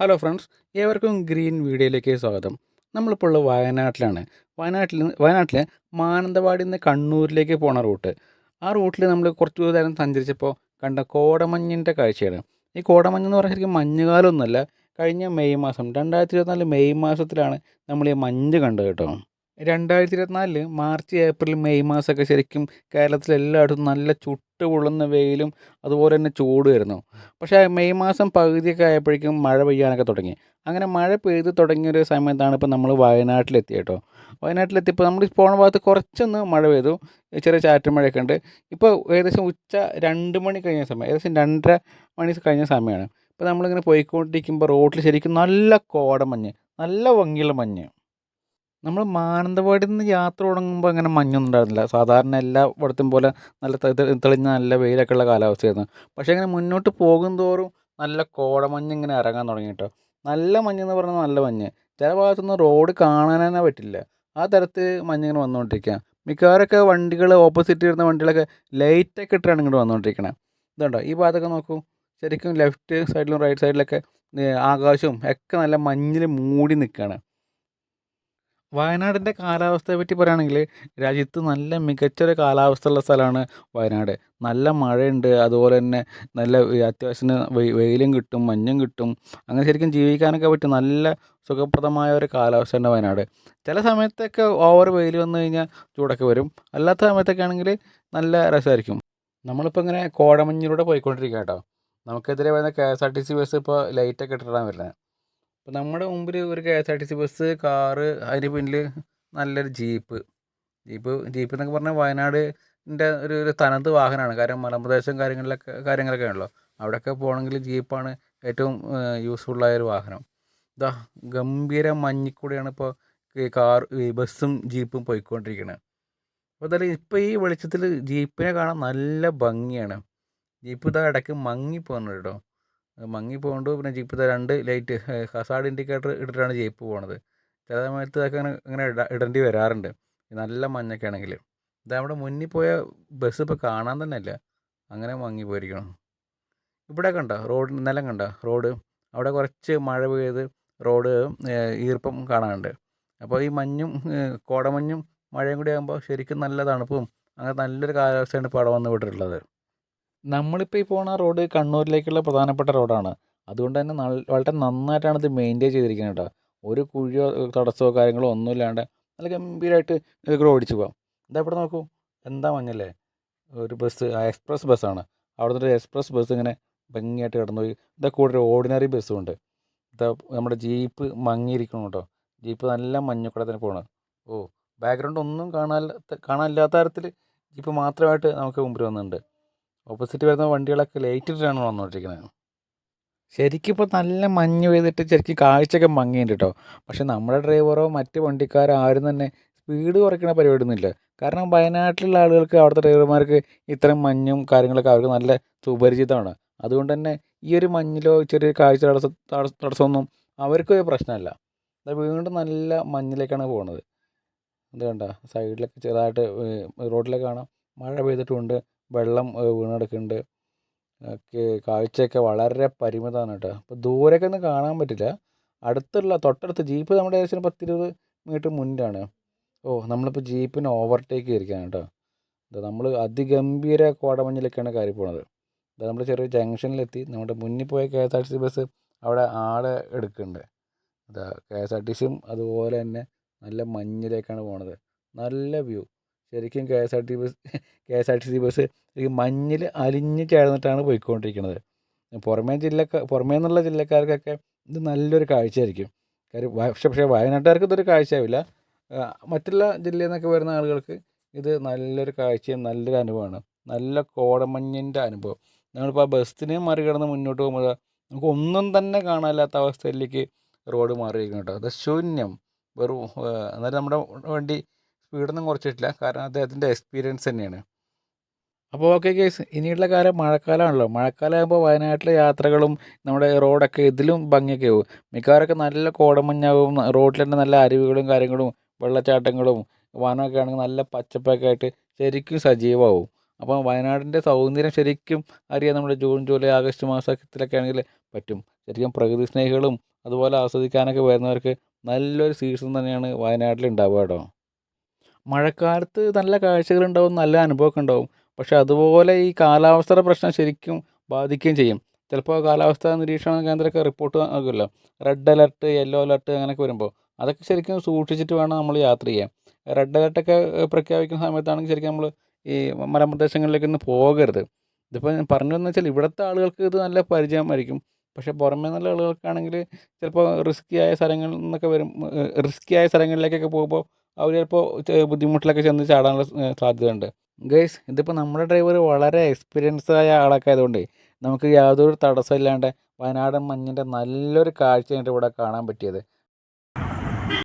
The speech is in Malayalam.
ഹലോ ഫ്രണ്ട്സ് ഏവർക്കും ഗ്രീൻ വീഡിയോയിലേക്ക് സ്വാഗതം. നമ്മളിപ്പോൾ ഉള്ളത് വയനാട്ടിലാണ്. വയനാട്ടിൽ വയനാട്ടിൽ മാനന്തവാടിയിൽ നിന്ന് കണ്ണൂരിലേക്ക് പോണ റൂട്ട്. ആ റൂട്ടിൽ നമ്മൾ കുറച്ച് നേരം സഞ്ചരിച്ചപ്പോൾ കണ്ട കോടമഞ്ഞിന്റെ കാഴ്ചയാണ്. ഈ കോടമഞ്ഞ് എന്ന് പറഞ്ഞാൽ ശരിക്കും മഞ്ഞുകാലമൊന്നുമല്ല കഴിഞ്ഞ മെയ് മാസം രണ്ടായിരത്തി ഇരുപത്തിനാല് മെയ് മാസത്തിലാണ് നമ്മൾ ഈ മഞ്ഞ് കണ്ടത് കേട്ടോ. രണ്ടായിരത്തി ഇരുപത്തിനാലിൽ മാർച്ച് ഏപ്രിൽ മെയ് മാസമൊക്കെ ശരിക്കും കേരളത്തിലെല്ലായിടത്തും നല്ല ചുട്ട് പൊള്ളുന്ന വെയിലും അതുപോലെ തന്നെ ചൂടുമായിരുന്നു പക്ഷേ മെയ് മാസം പകുതിയൊക്കെ ആയപ്പോഴേക്കും മഴ പെയ്യാനൊക്കെ തുടങ്ങി. അങ്ങനെ മഴ പെയ്ത് തുടങ്ങിയൊരു സമയത്താണ് ഇപ്പോൾ നമ്മൾ വയനാട്ടിലെത്തി കേട്ടോ വയനാട്ടിലെത്തിയപ്പോൾ നമ്മൾ പോണ ഭാഗത്ത് കുറച്ചൊന്ന് മഴ പെയ്തു. ചെറിയ ചാറ്റൽ മഴയൊക്കെ ഉണ്ട്. ഇപ്പോൾ ഏകദേശം ഉച്ച രണ്ട് മണി കഴിഞ്ഞ സമയം ഏകദേശം രണ്ടര മണി കഴിഞ്ഞ സമയമാണ്. ഇപ്പോൾ നമ്മളിങ്ങനെ പോയിക്കൊണ്ടിരിക്കുമ്പോൾ റോഡിൽ ശരിക്കും നല്ല കോടമഞ്ഞ് നല്ല ഭംഗിയുള്ള മഞ്ഞ്. നമ്മൾ മാനന്തവാടിയിൽ നിന്ന് യാത്ര തുടങ്ങുമ്പോൾ അങ്ങനെ മഞ്ഞൊന്നും ഉണ്ടായിരുന്നില്ല സാധാരണ എല്ലാ ഇവിടത്തും പോലെ നല്ല തെളിഞ്ഞ നല്ല വെയിലൊക്കെ ഉള്ള കാലാവസ്ഥയായിരുന്നു. പക്ഷേ ഇങ്ങനെ മുന്നോട്ട് പോകും തോറും നല്ല കോടമഞ്ഞ് ഇങ്ങനെ ഇറങ്ങാൻ തുടങ്ങി കേട്ടോ നല്ല മഞ്ഞ് എന്ന് പറഞ്ഞാൽ നല്ല മഞ്ഞ്. ചില ഭാഗത്തൊന്നും റോഡ് കാണാൻ തന്നെ പറ്റില്ല. ആ തരത്തിൽ മഞ്ഞ് ഇങ്ങനെ വന്നുകൊണ്ടിരിക്കുക മിക്കവാറൊക്കെ വണ്ടികൾ ഓപ്പോസിറ്റ് വരുന്ന വണ്ടികളൊക്കെ ലൈറ്റൊക്കെ ഇട്ടിട്ടാണ് ഇങ്ങോട്ട് വന്നുകൊണ്ടിരിക്കുന്നത് ഇതുണ്ടോ? ഈ ഭാഗത്തൊക്കെ നോക്കൂ. ശരിക്കും ലെഫ്റ്റ് സൈഡിലും റൈറ്റ് സൈഡിലൊക്കെ ആകാശവും ഒക്കെ നല്ല മഞ്ഞിൽ മൂടി നിൽക്കുകയാണ് വയനാടിന്റെ കാലാവസ്ഥയെ പറ്റി പറയുകയാണെങ്കിൽ രാജ്യത്ത് നല്ല മികച്ചൊരു കാലാവസ്ഥ ഉള്ള സ്ഥലമാണ് വയനാട്. നല്ല മഴയുണ്ട് അതുപോലെ തന്നെ നല്ല അത്യാവശ്യത്തിന് വെയി- വെയിലും കിട്ടും മഞ്ഞും കിട്ടും. അങ്ങനെ ശരിക്കും ജീവിക്കാനൊക്കെ പറ്റും നല്ല സുഖപ്രദമായ ഒരു കാലാവസ്ഥയാണ് വയനാട്. ചില സമയത്തൊക്കെ ഓവർ വെയിൽ വന്നു കഴിഞ്ഞാൽ ചൂടൊക്കെ വരും. അല്ലാത്ത സമയത്തൊക്കെ ആണെങ്കിൽ നല്ല രസമായിരിക്കും. നമ്മളിപ്പോൾ ഇങ്ങനെ കോടമഞ്ഞിലൂടെ പോയിക്കൊണ്ടിരിക്കുക കേട്ടോ. നമുക്കെതിരെ വരുന്ന K S R T C bus ഇപ്പോൾ ലൈറ്റൊക്കെ ഇട്ടിട്ടാണ് വരുന്നത്. അപ്പോൾ നമ്മുടെ മുമ്പിൽ ഒരു K S R T C bus car അതിന് പിന്നിൽ നല്ലൊരു ജീപ്പ്. ജീപ്പ് ജീപ്പ് എന്നൊക്കെ പറഞ്ഞാൽ വയനാടിന്റെ ഒരു ഒരു തനത് വാഹനമാണ് കാരണം മലമ്പ്രദേശം കാര്യങ്ങളിലൊക്കെ കാര്യങ്ങളൊക്കെ ആണല്ലോ. അവിടെയൊക്കെ പോകണമെങ്കിൽ ജീപ്പാണ് ഏറ്റവും യൂസ്ഫുള്ളായ ഒരു വാഹനം. ഇതാ ഗംഭീര മഞ്ഞിക്കൂടെയാണ് ഇപ്പോൾ കാർ ബസ്സും ജീപ്പും പോയിക്കൊണ്ടിരിക്കുന്നത് അപ്പോൾ എന്തായാലും ഇപ്പോൾ ഈ വെളിച്ചത്തിൽ ജീപ്പിനെ കാണാൻ നല്ല ഭംഗിയാണ്. ജീപ്പ് ഇതാ ഇടയ്ക്ക് മങ്ങി പോകുന്നുണ്ട് കേട്ടോ. മങ്ങി പോകുന്നുണ്ട് പിന്നെ ജീപ്പ് രണ്ട് ലൈറ്റ് ഹസാർഡ് ഇൻഡിക്കേറ്റർ ഇട്ടിട്ടാണ് ജീപ്പ് പോണത്. ചില സമയത്ത് ഇതൊക്കെ അങ്ങനെ അങ്ങനെ ഇട ഇടേണ്ടി വരാറുണ്ട്. നല്ല മഞ്ഞൊക്കെ ആണെങ്കിൽ. ഇത് നമ്മുടെ മുന്നിൽ പോയ ബസ് ഇപ്പോൾ കാണാൻ തന്നെ അല്ല അങ്ങനെ മങ്ങി പോയിരിക്കണം ഇവിടെ കണ്ട? റോഡ് നിലം കണ്ട? റോഡ് അവിടെ കുറച്ച് മഴ പെയ്ത് റോഡ് ഈർപ്പം കാണാനുണ്ട്. അപ്പോൾ ഈ മഞ്ഞും കോടമഞ്ഞും മഴയും കൂടി ആകുമ്പോൾ ശരിക്കും നല്ല തണുപ്പും അങ്ങനെ നല്ലൊരു കാലാവസ്ഥയാണ് ഇപ്പോൾ അവിടെ വന്ന് വിട്ടിട്ടുള്ളത്. നമ്മളിപ്പോൾ ഈ പോണ റോഡ് കണ്ണൂരിലേക്കുള്ള പ്രധാനപ്പെട്ട റോഡാണ്. അതുകൊണ്ട് തന്നെ വളരെ നന്നായിട്ടാണ് ഇത് മെയിന്റെയിൻ ചെയ്തിരിക്കുന്നത് കേട്ടോ. ഒരു കുഴിയോ തടസ്സമോ കാര്യങ്ങളോ ഒന്നുമില്ലാണ്ട് നല്ല ഗംഭീരമായിട്ട് ഇതൊക്കെ ഓടിച്ചു പോകാം ഇതാ ഇവിടെ നോക്കൂ. എന്താ മഞ്ഞല്ലേ? ഒരു ബസ് എക്സ്പ്രസ് ബസ്സാണ് അവിടെ നിന്ന് ഒരു എക്സ്പ്രസ് ബസ് ഇങ്ങനെ ഭംഗിയായിട്ട് കിടന്നു പോയി. ഇതാ കൂടെ ഒരു ഓർഡിനറി ബസ്സും ഉണ്ട്. ഇതാ നമ്മുടെ ജീപ്പ് മങ്ങിയിരിക്കണം കേട്ടോ. ജീപ്പ് നല്ല മഞ്ഞക്കൂടെ തന്നെ പോകണം ഓ ബാക്ക്ഗ്രൗണ്ട് ഒന്നും കാണാൻ കാണാനില്ലാത്ത തരത്തിൽ ജീപ്പ് മാത്രമായിട്ട് നമുക്ക് മുമ്പിൽ വന്നിട്ടുണ്ട്. ഓപ്പോസിറ്റ് വരുന്ന വണ്ടികളൊക്കെ ലേറ്റ് ഇട്ടിട്ടാണ് വന്നുകൊണ്ടിരിക്കുന്നത് ശരിക്കും ഇപ്പോൾ നല്ല മഞ്ഞ് പെയ്തിട്ട് ശരിക്കും കാഴ്ചയൊക്കെ മങ്ങിയുണ്ട് കേട്ടോ പക്ഷേ നമ്മുടെ ഡ്രൈവറോ മറ്റ് വണ്ടിക്കാരോ ആരും തന്നെ സ്പീഡ് കുറയ്ക്കണ പരിപാടിയൊന്നുമില്ല. കാരണം വയനാട്ടിലുള്ള ആളുകൾക്ക് അവിടുത്തെ ഡ്രൈവർമാർക്ക് ഇത്തരം മഞ്ഞും കാര്യങ്ങളൊക്കെ അവർക്ക് നല്ല സുപരിചിതമാണ്. അതുകൊണ്ട് തന്നെ ഈ ഒരു മഞ്ഞിലോ ചെറിയ കാഴ്ച തടസ്സം തടസ്സമൊന്നും അവർക്കൊരു പ്രശ്നമല്ല. അത് വീണ്ടും നല്ല മഞ്ഞിലേക്കാണ് പോകുന്നത് ഇത് കണ്ട? സൈഡിലൊക്കെ ചെറുതായിട്ട് റോഡിലൊക്കെ കാണാം. മഴ പെയ്തിട്ടുമുണ്ട് വെള്ളം വീണ് കിടക്കുന്നുണ്ട് കാഴ്ചയൊക്കെ വളരെ പരിമിതമാണ് കേട്ടോ. അപ്പോൾ ദൂരെയൊക്കെ ഒന്നും കാണാൻ പറ്റില്ല. അടുത്തുള്ള തൊട്ടടുത്ത് ജീപ്പ് നമ്മുടെ ഏകദേശം പത്തിരുപത് മീറ്റർ മുന്നിലാണ്. ഓ നമ്മളിപ്പോൾ ജീപ്പിന് ഓവർടേക്ക് ചെയ്തിരിക്കുകയാണ് കേട്ടോ. നമ്മൾ അതിഗംഭീര കോടമഞ്ഞിലേക്കാണ് കയറി പോണത്. നമ്മൾ ചെറിയ ജംഗ്ഷനിലെത്തി. നമ്മുടെ മുന്നിൽ പോയ K S R T C bus അവിടെ ആളെ എടുക്കുന്നുണ്ട്. അതാ കെ എസ് ആർ ടി സിയും അതുപോലെ തന്നെ നല്ല മഞ്ഞിലേക്കാണ് പോണത്. നല്ല വ്യൂ. ശരിക്കും K S R T bus K S R T C bus ഈ മഞ്ഞിൽ അലിഞ്ഞ് ചേർന്നിട്ടാണ് പോയിക്കൊണ്ടിരിക്കുന്നത്. പുറമേ ജില്ലക്കാർ പുറമേ നിന്നുള്ള ജില്ലക്കാർക്കൊക്കെ ഇത് നല്ലൊരു കാഴ്ചയായിരിക്കും. കാര്യം പക്ഷേ പക്ഷേ വയനാട്ടുകാർക്ക് ഇതൊരു കാഴ്ചയാവില്ല. മറ്റുള്ള ജില്ലയിൽ നിന്നൊക്കെ വരുന്ന ആളുകൾക്ക് ഇത് നല്ലൊരു കാഴ്ചയും നല്ലൊരു അനുഭവമാണ്. നല്ല കോടമഞ്ഞിന്റെ അനുഭവം. ഞങ്ങളിപ്പോൾ ആ ബസ്സിനെ മറികടന്ന് മുന്നോട്ട് പോകുമ്പോൾ നമുക്ക് ഒന്നും തന്നെ കാണാനില്ലാത്ത അവസ്ഥയിലേക്ക് റോഡ് മാറിയിരിക്കുന്നു കേട്ടോ. അത് ശൂന്യം. വെറും എന്നാലും നമ്മുടെ വണ്ടി സ്പീഡൊന്നും കുറച്ചിട്ടില്ല. കാരണം അദ്ദേഹത്തിന്റെ എക്സ്പീരിയൻസ് തന്നെയാണ്. അപ്പോൾ ഓക്കെ കേസ് ഇനിയുള്ള കാലം മഴക്കാലമാണല്ലോ മഴക്കാലമാകുമ്പോൾ വയനാട്ടിലെ യാത്രകളും നമ്മുടെ റോഡൊക്കെ ഇതിലും ഭംഗിയൊക്കെ ആവും. മിക്കവാറൊക്കെ നല്ല കോടമഞ്ഞാവും റോഡിൽ തന്നെ നല്ല അരുവികളും കാര്യങ്ങളും വെള്ളച്ചാട്ടങ്ങളും വനമൊക്കെ ആണെങ്കിൽ നല്ല പച്ചപ്പൊക്കെ ആയിട്ട് ശരിക്കും സജീവമാവും. അപ്പോൾ വയനാടിന്റെ സൗന്ദര്യം ശരിക്കും അറിയാൻ നമ്മുടെ ജൂൺ ജൂലൈ ആഗസ്റ്റ് മാസത്തിലൊക്കെ ആണെങ്കിൽ പറ്റും. ശരിക്കും പ്രകൃതി സ്നേഹികളും അതുപോലെ ആസ്വദിക്കാനൊക്കെ വരുന്നവർക്ക് നല്ലൊരു സീസൺ തന്നെയാണ് വയനാട്ടിൽ ഉണ്ടാവുക കേട്ടോ. മഴക്കാലത്ത് നല്ല കാഴ്ചകളുണ്ടാവും നല്ല അനുഭവമൊക്കെ ഉണ്ടാവും. പക്ഷെ അതുപോലെ ഈ കാലാവസ്ഥയുടെ പ്രശ്നം ശരിക്കും ബാധിക്കുകയും ചെയ്യും. ചിലപ്പോൾ കാലാവസ്ഥ നിരീക്ഷണ കേന്ദ്രമൊക്കെ റിപ്പോർട്ട് ആകുമല്ലോ. റെഡ് അലർട്ട് യെല്ലോ അലർട്ട് അങ്ങനെയൊക്കെ വരുമ്പോൾ അതൊക്കെ ശരിക്കും സൂക്ഷിച്ചിട്ട് വേണം നമ്മൾ യാത്ര ചെയ്യാൻ. റെഡ് അലർട്ടൊക്കെ പ്രഖ്യാപിക്കുന്ന സമയത്താണെങ്കിൽ ശരിക്കും നമ്മൾ ഈ മലമ്പ്രദേശങ്ങളിലേക്കൊന്നും പോകരുത്. ഇതിപ്പോൾ ഞാൻ പറഞ്ഞു എന്ന് വെച്ചാൽ ഇവിടുത്തെ ആളുകൾക്ക് ഇത് നല്ല പരിചയമായിരിക്കും. പക്ഷേ പുറമേ നിന്നുള്ള ആളുകൾക്കാണെങ്കിൽ ചിലപ്പോൾ റിസ്ക്കി ആയ സ്ഥലങ്ങളിൽ നിന്നൊക്കെ വരും റിസ്ക്കി ആയ സ്ഥലങ്ങളിലേക്കൊക്കെ പോകുമ്പോൾ അവർ ചിലപ്പോൾ ബുദ്ധിമുട്ടിലൊക്കെ ചെന്ന് ചാടാനുള്ള സാധ്യതയുണ്ട്. ഗൈസ് ഇതിപ്പോൾ നമ്മുടെ ഡ്രൈവർ വളരെ എക്സ്പീരിയൻസ് ആയ ആളൊക്കെ ആയതുകൊണ്ട് നമുക്ക് യാതൊരു തടസ്സമില്ലാണ്ട് വയനാടൻ മഞ്ഞിന്റെ നല്ലൊരു കാഴ്ചയാണ് ഇവിടെ കാണാൻ പറ്റിയത്.